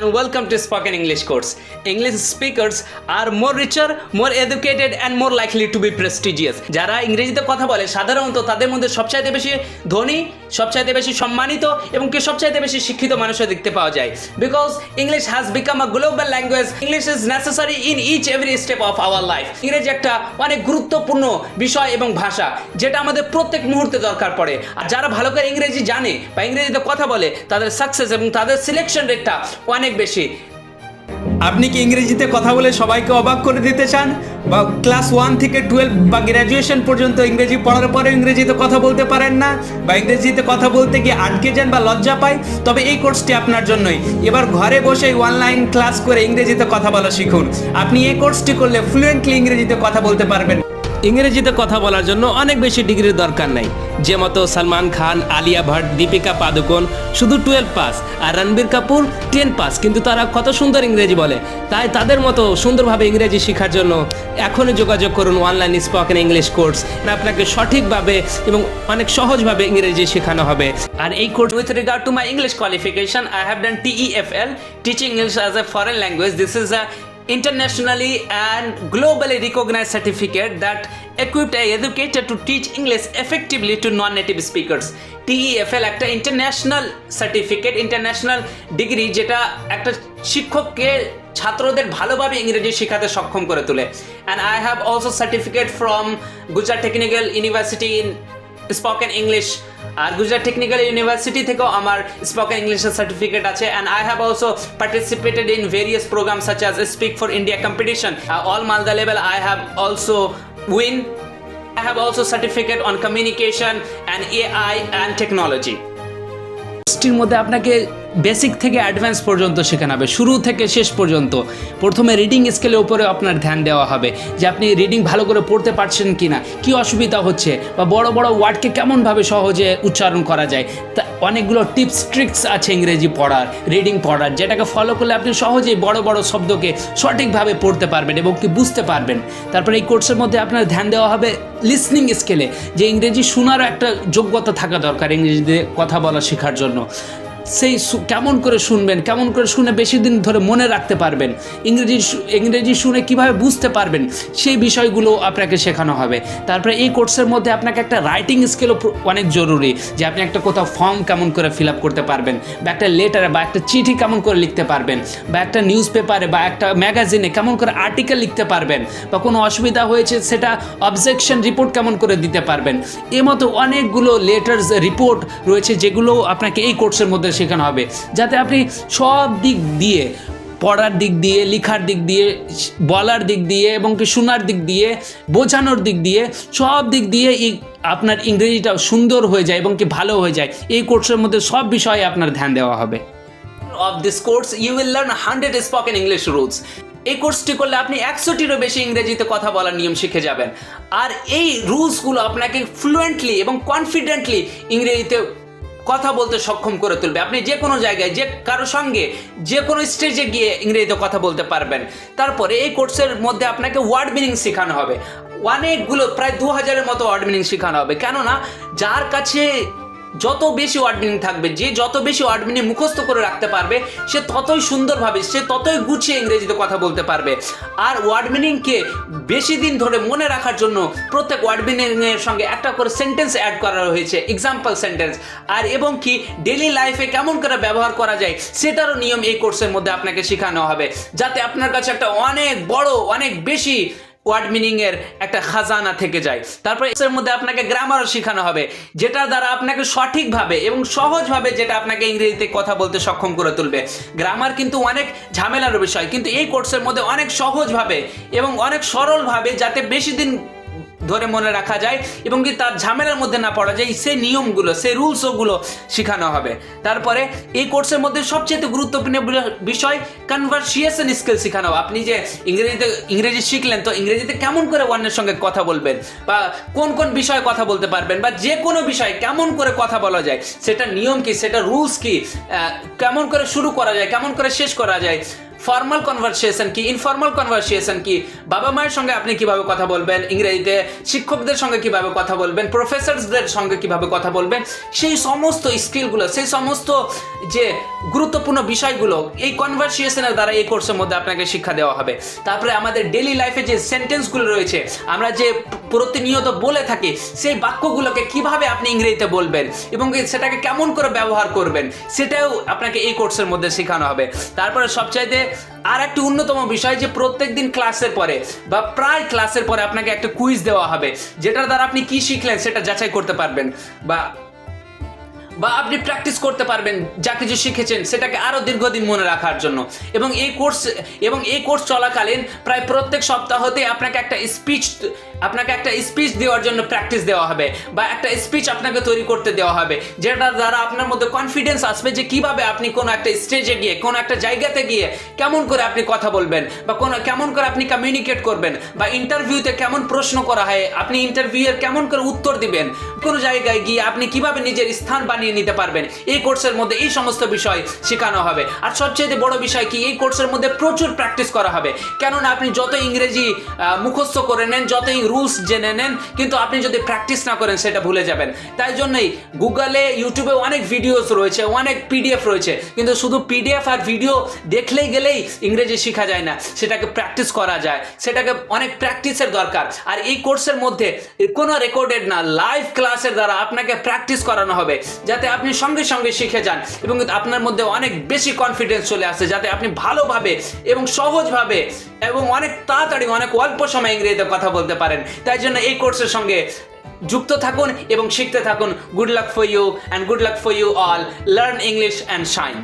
and welcome to Spoken English course. English speakers are more richer, more educated and more likely to be prestigious. যারা ইংরেজিতে কথা বলে সাধারণত তাদের মধ্যে সবচাইতে বেশি ধনী সবচাইতে বেশি সম্মানিত এবং কি সবচাইতে বেশি শিক্ষিত মানুষও দেখতে পাওয়া যায় because English has become a global language English is necessary in each every step of our life ইংরেজি একটা অনেক গুরুত্বপূর্ণ বিষয় এবং ভাষা যেটা আমাদের প্রত্যেক মুহূর্তে দরকার পড়ে আর যারা ভালো করে ইংরেজি জানে বা ইংরেজিতে কথা বলে তাদের সাকসেস এবং তাদের সিলেকশন রেটটা অনেক বেশি। আপনি কি ইংরেজিতে কথা বলে সবাইকে অবাক করে দিতে চান? বা ক্লাস ওয়ান থেকে টুয়েলভ বা গ্র্যাজুয়েশন পর্যন্ত ইংরেজি পড়ার পরে ইংরেজিতে কথা বলতে পারেন না? বা ইংরেজিতে কথা বলতে গিয়ে আটকে যান বা লজ্জা পায়? তবে এই কোর্সটি আপনার জন্যই। এবার ঘরে বসে অনলাইন ক্লাস করে ইংরেজিতে কথা বলা শিখুন। আপনি এই কোর্সটি করলে ফ্লুয়েন্টলি ইংরেজিতে কথা বলতে পারবেন। ইংরেজিতে কথা বলার জন্য অনেক বেশি ডিগ্রির দরকার নাই। যে মতো সালমান খান, আলিয়া ভাট, দীপিকা পাদুকোন, শুধু টুয়েলভ পাস আর রণবীর কাপুর টেন পাস। কিন্তু তারা কত সুন্দর ইংরেজি বলে। তাই তাদের মতো সুন্দরভাবে ইংরেজি শেখার জন্য এখনই যোগাযোগ করুন অনলাইন স্পোকেন ইংলিশ কোর্স। আপনাকে সঠিকভাবে এবং অনেক সহজভাবে ইংরেজি শেখানো হবে। আর এই course with regard to my English qualification I have done TEFL teaching English as a foreign language this is a internationally and globally recognized certificate that equipped a educator to teach English effectively to non-native speakers. TEFL একটা international certificate international degree যেটা একটা শিক্ষককে ছাত্রদের ভালোভাবে ইংরেজি শেখাতে সক্ষম করে তোলে and I have also certificate from Gujarat technical university in spoken English R Gujarat technical university থেকেও আমার স্পোকেন ইংলিশের সার্টিফিকেট আছে। And I have also participated in various program such as speak for India competition all Malda level I have also win I have also certificate on communication and AI and technology মধ্যে আপনাকে basic থেকে advance পর্যন্ত শেখানো হবে শুরু থেকে শেষ পর্যন্ত। প্রথমে রিডিং স্কেলের উপরে আপনার ধ্যান দেওয়া হবে। যে আপনি রিডিং ভালো করে পড়তে পারছেন কি না কী অসুবিধা হচ্ছে, বা বড় বড় ওয়ার্ডকে কেমনভাবে সহজে উচ্চারণ করা যায়। তা অনেকগুলো টিপস ট্রিক্স আছে ইংরেজি পড়ার রিডিং পড়ার, যেটাকে ফলো করলে আপনি সহজেই বড় বড় শব্দকে সঠিকভাবে পড়তে পারবেন এবং কি বুঝতে পারবেন। তারপরে এই কোর্সের মধ্যে আপনার ধ্যান দেওয়া হবে লিসনিং স্কেলে যে ইংরেজি শোনারও একটা যোগ্যতা থাকা দরকার ইংরেজিতে কথা বলা শেখার জন্য। সেই কেমন করে শুনবেন, কেমন করে শুনে বেশি দিন ধরে মনে রাখতে পারবেন, ইংরেজি ইংরেজি শুনে কীভাবে বুঝতে পারবেন, সেই বিষয়গুলো আপনাকে শেখানো হবে। তারপরে এই কোর্সের মধ্যে আপনাকে একটা রাইটিং স্কিলও অনেক জরুরি, যে আপনি একটা কোথাও ফর্ম কেমন করে ফিল আপ করতে পারবেন, বা একটা লেটারে, বা একটা চিঠি কেমন করে লিখতে পারবেন, বা একটা নিউজ পেপারে, বা একটা ম্যাগাজিনে কেমন করে আর্টিকেল লিখতে পারবেন, বা কোনো অসুবিধা হয়েছে সেটা অবজেকশন রিপোর্ট কেমন করে দিতে পারবেন। এ মতো অনেকগুলো লেটার্স রিপোর্ট রয়েছে যেগুলো আপনাকে এই কোর্সের মধ্যে শেখানো হবে। যাতে আপনি সব দিক দিয়ে, পড়ার দিক দিয়ে, লেখার দিক দিয়ে, বলার দিক দিয়ে এবং কি শোনার দিক দিয়ে, বোঝানোর দিক দিয়ে, সব দিক দিয়ে এই আপনার ইংরেজিটা সুন্দর হয়ে যায় এবং কি ভালো হয়ে যায়। এই কোর্সের মধ্যে সব বিষয়ে আপনার ধ্যান দেওয়া হবে। Of this course, you will learn 100 spoken english rules. এই কোর্সটি করলে আপনি একশোটিরও বেশি ইংরেজিতে কথা বলার নিয়ম শিখে যাবেন। আর এই রুলসগুলো আপনাকে ফ্লুয়েন্টলি এবং কনফিডেন্টলি ইংরেজিতে কথা বলতে সক্ষম করে তুলবে। আপনি যে কোনো জায়গায়, যে কারও সঙ্গে, যে কোনো স্টেজে গিয়ে ইংরেজিতে কথা বলতে পারবেন। তারপরে এই কোর্সের মধ্যে আপনাকে ওয়ার্ড মিনিং শেখানো হবে। অনেকগুলো, প্রায় দু হাজারের মতো ওয়ার্ড মিনিং শেখানো হবে। কেননা, যার কাছে যত বেশি ওয়ার্ড মিনিং থাকবে, যে যত বেশি ওয়ার্ড মিনিং মুখস্থ করে রাখতে পারবে, সে ততই সুন্দরভাবে, সে ততই গুছিয়ে ইংরেজিতে কথা বলতে পারবে। আর ওয়ার্ড মিনিংকে বেশি দিন ধরে মনে রাখার জন্য প্রত্যেক ওয়ার্ড মিনিংয়ের সঙ্গে একটা করে সেন্টেন্স অ্যাড করা হয়েছে এক্সাম্পল সেন্টেন্স আর এবং কি ডেলি লাইফে কেমন করে ব্যবহার করা যায়, সেটারও নিয়ম এই কোর্সের মধ্যে আপনাকে শেখানো হবে, যাতে আপনার কাছে একটা অনেক বড়, অনেক বেশি ওয়ার্ড মিনিং এর একটা খাজানা থেকে যায়। তারপরে এর মধ্যে আপনাকে গ্রামারও শেখানো হবে, যেটার দ্বারা আপনাকে সঠিকভাবে এবং সহজভাবে যেটা আপনাকে ইংরেজিতে কথা বলতে সক্ষম করে তুলবে। গ্রামার কিন্তু অনেক ঝামেলার বিষয়, কিন্তু এই কোর্সের মধ্যে অনেক সহজভাবে এবং অনেক সরলভাবে যাতে বেশি দিন ধরে মনে রাখা যায় এবং কি তার ঝামেলার মধ্যে না পড়া যায়, সেই নিয়মগুলো, সেই রুলসগুলো শেখানো হবে তারপরে এই কোর্সের মধ্যে সবচেয়ে গুরুত্বপূর্ণ বিষয় কনভার্সিয়েশন স্কিল শেখানো। আপনি যে ইংরেজিতে, ইংরেজি শিখলেন, তো ইংরেজিতে কেমন করে অন্যের সঙ্গে কথা বলবেন বা কোন কোন বিষয়ে কথা বলতে পারবেন বা যে কোনো বিষয়ে কেমন করে কথা বলা যায়, সেটা নিয়ম কি, সেটা রুলস কি কেমন করে শুরু করা যায়, কেমন করে শেষ করা যায় ফর্মাল কনভারসেশন কি ইনফর্মাল কনভারসেশন কি? বাবা মায়ের সঙ্গে আপনি কীভাবে কথা বলবেন? ইংরেজিতে শিক্ষকদের সঙ্গে কীভাবে কথা বলবেন? প্রফেসরসদের সঙ্গে কীভাবে কথা বলবেন? সেই সমস্ত স্কিলগুলো সেই সমস্ত যে গুরুত্বপূর্ণ বিষয়গুলো, এই কনভারসেশনের দ্বারা এই কোর্সের মধ্যে আপনাকে শিক্ষা দেওয়া হবে। তারপরে আমাদের ডেলি লাইফে যে সেন্টেন্সগুলো রয়েছে, আমরা যে প্রতিনিয়ত বলে থাকি, সেই বাক্যগুলোকে কীভাবে আপনি ইংরেজিতে বলবেন এবং সেটাকে কেমন করে ব্যবহার করবেন, সেটাও আপনাকে এই কোর্সের মধ্যে শেখানো হবে। তারপরে সবচাইতে আর একটি অন্যতম বিষয় যে প্রত্যেক দিন ক্লাসের পরে বা প্রায় ক্লাসের পরে আপনাকে একটা কুইজ দেওয়া হবে, যেটার দ্বারা আপনি কি শিখলেন সেটা যাচাই করতে পারবেন বা বা আপনি প্র্যাকটিস করতে পারবেন, যা কিছু শিখেছেন, সেটাকে আরও দীর্ঘদিন মনে রাখার জন্য। এবং এই কোর্স এবং এই কোর্স চলাকালীন প্রায় প্রত্যেক সপ্তাহতে আপনাকে একটা স্পিচ আপনাকে একটা স্পিচ দেওয়ার জন্য প্র্যাকটিস দেওয়া হবে, বা একটা স্পিচ আপনাকে তৈরি করতে দেওয়া হবে যেটার দ্বারা আপনার মধ্যে কনফিডেন্স আসবে যে কীভাবে আপনি কোনো একটা স্টেজে গিয়ে, কোনো একটা জায়গাতে গিয়ে কেমন করে আপনি কথা বলবেন, বা কোনো, কেমন করে আপনি কমিউনিকেট করবেন, বা ইন্টারভিউতে কেমন প্রশ্ন করা হয়, আপনি ইন্টারভিউয়ের কেমন করে উত্তর দিবেন, কোনো জায়গায় গিয়ে আপনি কীভাবে নিজের স্থান বানিয়ে নিতে পারবেন। এই কোর্সের মধ্যে এই সমস্ত বিষয় শেখানো হবে। আর সবচেয়ে বড় বিষয় কি, এই কোর্সের মধ্যে প্রচুর প্র্যাকটিস করা হবে। কেননা আপনি যত ইংরেজি মুখস্থ করে নেন, যতই রুলস জেনে নেন, কিন্তু আপনি যদি প্র্যাকটিস না করেন, সেটা ভুলে যাবেন। তাই জন্যই গুগলে ইউটিউবে অনেক ভিডিওস রয়েছে, অনেক পিডিএফ রয়েছে। কিন্তু শুধু পিডিএফ আর ভিডিও দেখলেই গেলেই ইংরেজি শেখা যায় না। সেটাকে প্র্যাকটিস করা যায়। সেটাকে অনেক প্র্যাকটিসের দরকার। আর এই কোর্সের মধ্যে কোনো রেকর্ডেড না লাইভ ক্লাসের দ্বারা আপনাকে প্র্যাকটিস করানো হবে। যাতে আপনি সঙ্গে সঙ্গে শিখে যান এবং আপনার মধ্যে অনেক বেশি কনফিডেন্স চলে আসে, যাতে আপনি ভালোভাবে এবং সহজভাবে এবং অনেক তাড়াতাড়ি, অনেক অল্প সময় ইংরেজিতে কথা বলতে পারেন। তাই জন্য এই কোর্সের সঙ্গে যুক্ত থাকুন এবং শিখতে থাকুন। Good luck for you and good luck for you all learn English and shine